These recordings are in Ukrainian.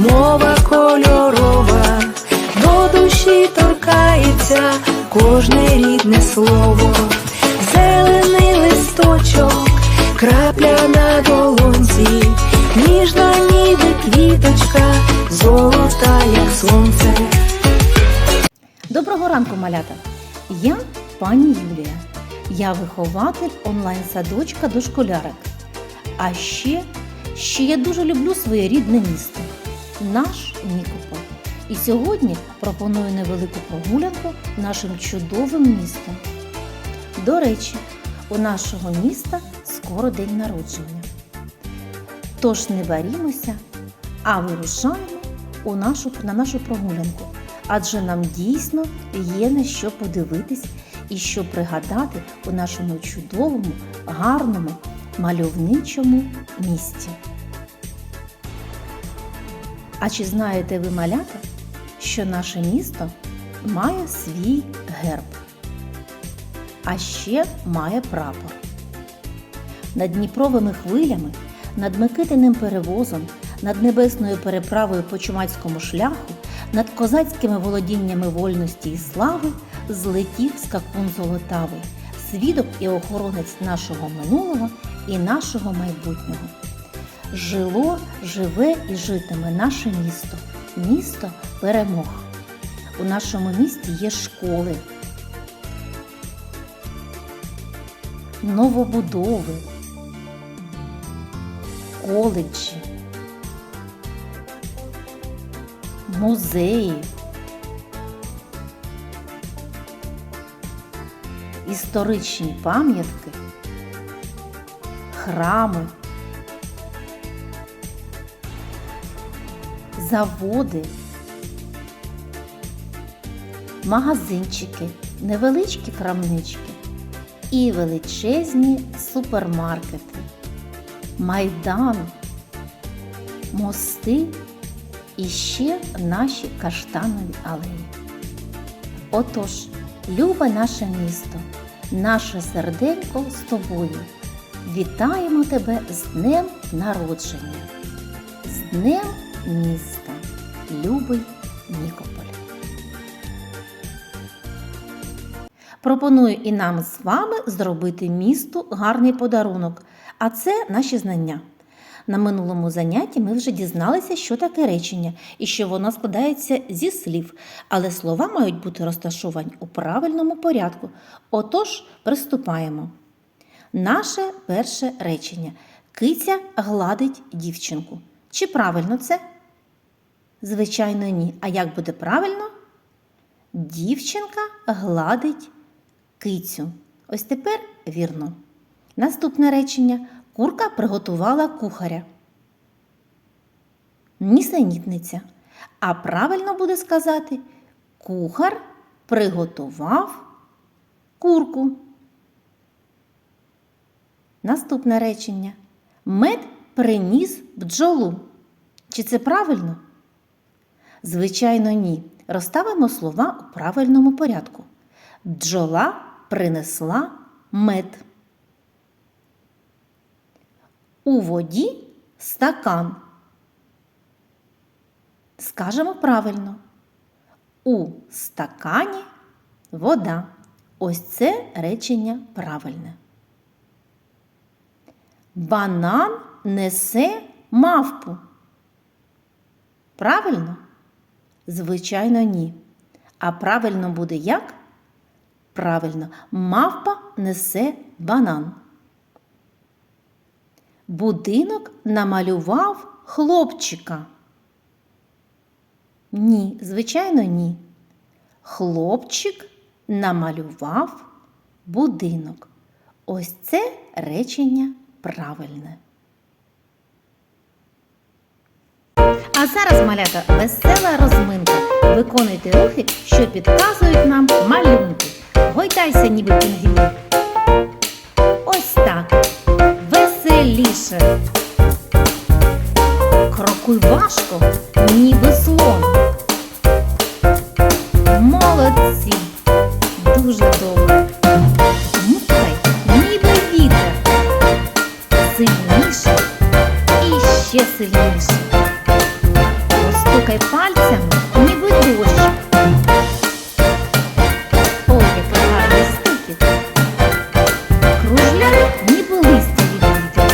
мова кольорова, до душі торкається кожне рідне слово, зелений листочок, крапля на долонці, ніжна ніби квіточка, золота, як сонце. Доброго ранку, малята! Я пані Юлія. Я вихователь онлайн-садочка дошколярок. А ще, ще я дуже люблю своє рідне місто наш Нікополь. І сьогодні пропоную невелику прогулянку нашим чудовим містом. До речі, у нашого міста скоро день народження. Тож не барімося, а вирушаємо у нашу, на нашу прогулянку. Адже нам дійсно є на що подивитись і що пригадати у нашому чудовому, гарному, мальовничому місті. А чи знаєте ви, малята, що наше місто має свій герб, а ще має прапор? Над Дніпровими хвилями, над Микитиним перевозом, над небесною переправою по чумацькому шляху, над козацькими володіннями вольності і слави злетів скакун золотавий, свідок і охоронець нашого минулого і нашого майбутнього. Жило, живе і житиме наше місто, місто перемог. У нашому місті є школи, новобудови, коледжі, музеї, історичні пам'ятки, храми, заводи, магазинчики, невеличкі крамнички і величезні супермаркети, майдан, мости і ще наші каштанові алеї. Отож, любе наше місто, наше серденько з тобою. Вітаємо тебе з днем народження, з днем міста, любий Нікополь. Пропоную і нам з вами зробити місту гарний подарунок, а це наші знання. На минулому занятті ми вже дізналися, що таке речення і що воно складається зі слів, але слова мають бути розташовані у правильному порядку. Отож, приступаємо. Наше перше речення. Киця гладить дівчинку. Чи правильно це? Звичайно, ні. А як буде правильно? Дівчинка гладить кицю. Ось тепер вірно. Наступне речення. Курка приготувала кухаря. Нісенітниця. А правильно буде сказати кухар приготував курку. Наступне речення. Мед приніс бджолу. Чи це правильно? Звичайно, ні. Розставимо слова у правильному порядку. Бджола принесла мед. У воді стакан. Скажемо правильно. У стакані вода. Ось це речення правильне. Банан несе мавпу. Правильно? Звичайно, ні. А правильно буде як? Правильно, мавпа несе банан. Будинок намалював хлопчика. Ні, звичайно, ні. Хлопчик намалював будинок. Ось це речення правильне. А зараз, малята, весела розминка. Виконуйте рухи, що підказують нам малюнки. Гойдайся, ніби пінгвін. Ось так. Веселіше. Крокуй важко, ще сильніше. Розстукай пальцями, ніби дощ. Ой, який. Кружляй, ніби листя від вітер.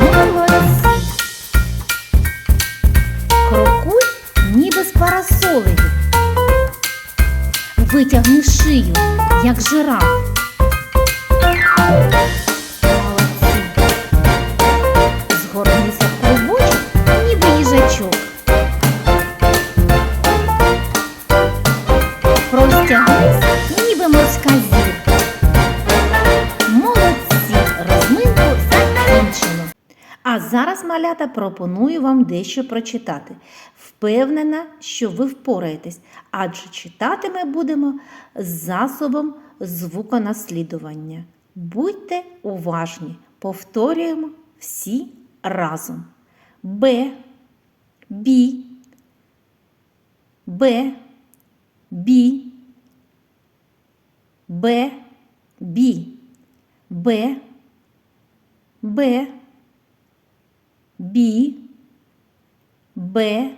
Ну, молодці. Крокуй, ніби з парасолею. Витягни шию, як жираф. одягнись, ніби морська. Молодці, розминку закінчено. А зараз, малята, пропоную вам дещо прочитати. Впевнена, що ви впораєтесь, адже читати ми будемо з засобом звуконаслідування. Будьте уважні, повторюємо всі разом. Б, бі, Б, бі. Б, бі, Б, Б, бі, Б,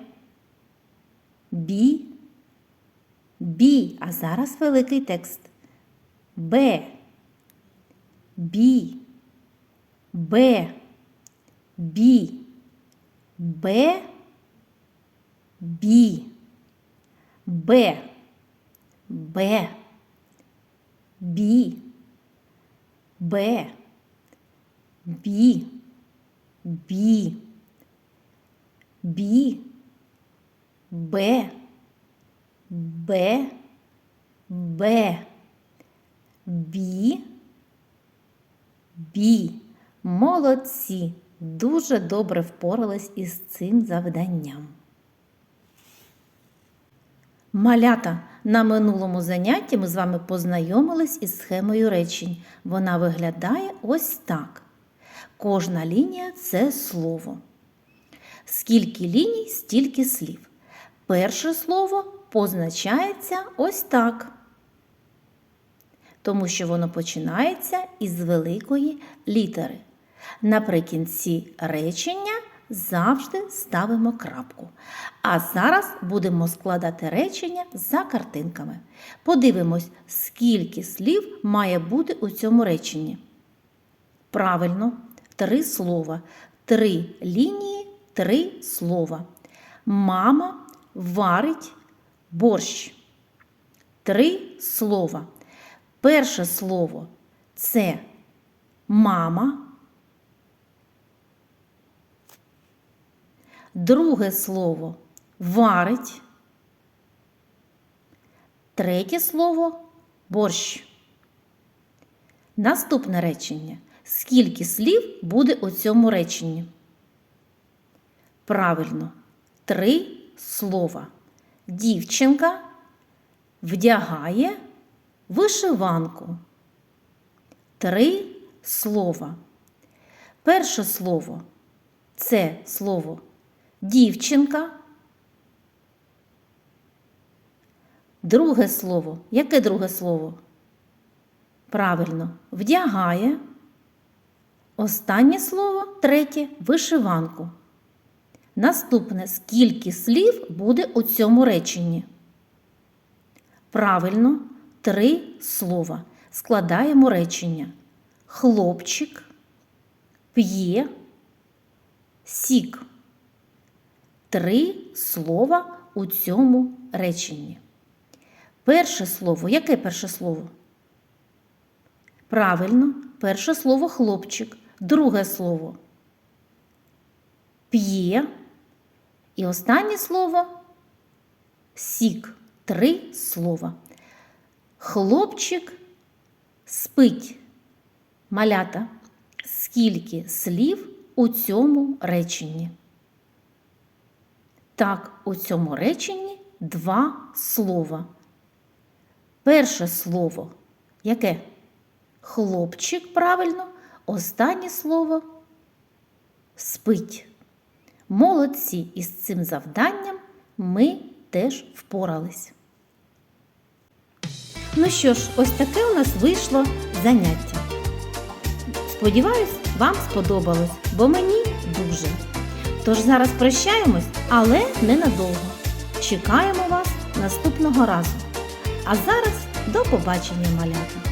бі, бі. А зараз великий текст. Б, бі, Б, бі, Б, бі, Б, Б, бі, Б, бі, бі, бі, Б, Б, Б, бі, бі. Молодці! Дуже добре впорались із цим завданням. Малята, на минулому занятті ми з вами познайомились із схемою речень. Вона виглядає ось так. Кожна лінія це слово. Скільки ліній, стільки слів. Перше слово позначається ось так. Тому що воно починається із великої літери. Наприкінці речення завжди ставимо крапку. А зараз будемо складати речення за картинками. Подивимось, скільки слів має бути у цьому реченні. Правильно, три слова. Три лінії, три слова. Мама варить борщ. Три слова. Перше слово це мама. Друге слово варить. Третє слово борщ. Наступне речення. Скільки слів буде у цьому реченні? Правильно, три слова. Дівчинка вдягає вишиванку. Три слова. Перше слово це слово дівчинка. Друге слово. Яке друге слово? Правильно, вдягає. Останнє слово третє вишиванку. Наступне скільки слів буде у цьому реченні? Правильно, три слова. Складаємо речення. Хлопчик п'є сік. Три слова у цьому реченні. Перше слово. Яке перше слово? Правильно, перше слово хлопчик. Друге слово п'є. І останнє слово сік. Три слова. Хлопчик спить. Малята. Скільки слів у цьому реченні? Так, у цьому реченні два слова. Перше слово яке? Хлопчик, правильно, останнє слово спить. Молодці із цим завданням ми теж впорались. Ну що ж, ось таке у нас вийшло заняття. Сподіваюсь, вам сподобалось, бо мені дуже. Тож зараз прощаємось, але ненадовго. Чекаємо вас наступного разу. А зараз до побачення, малята!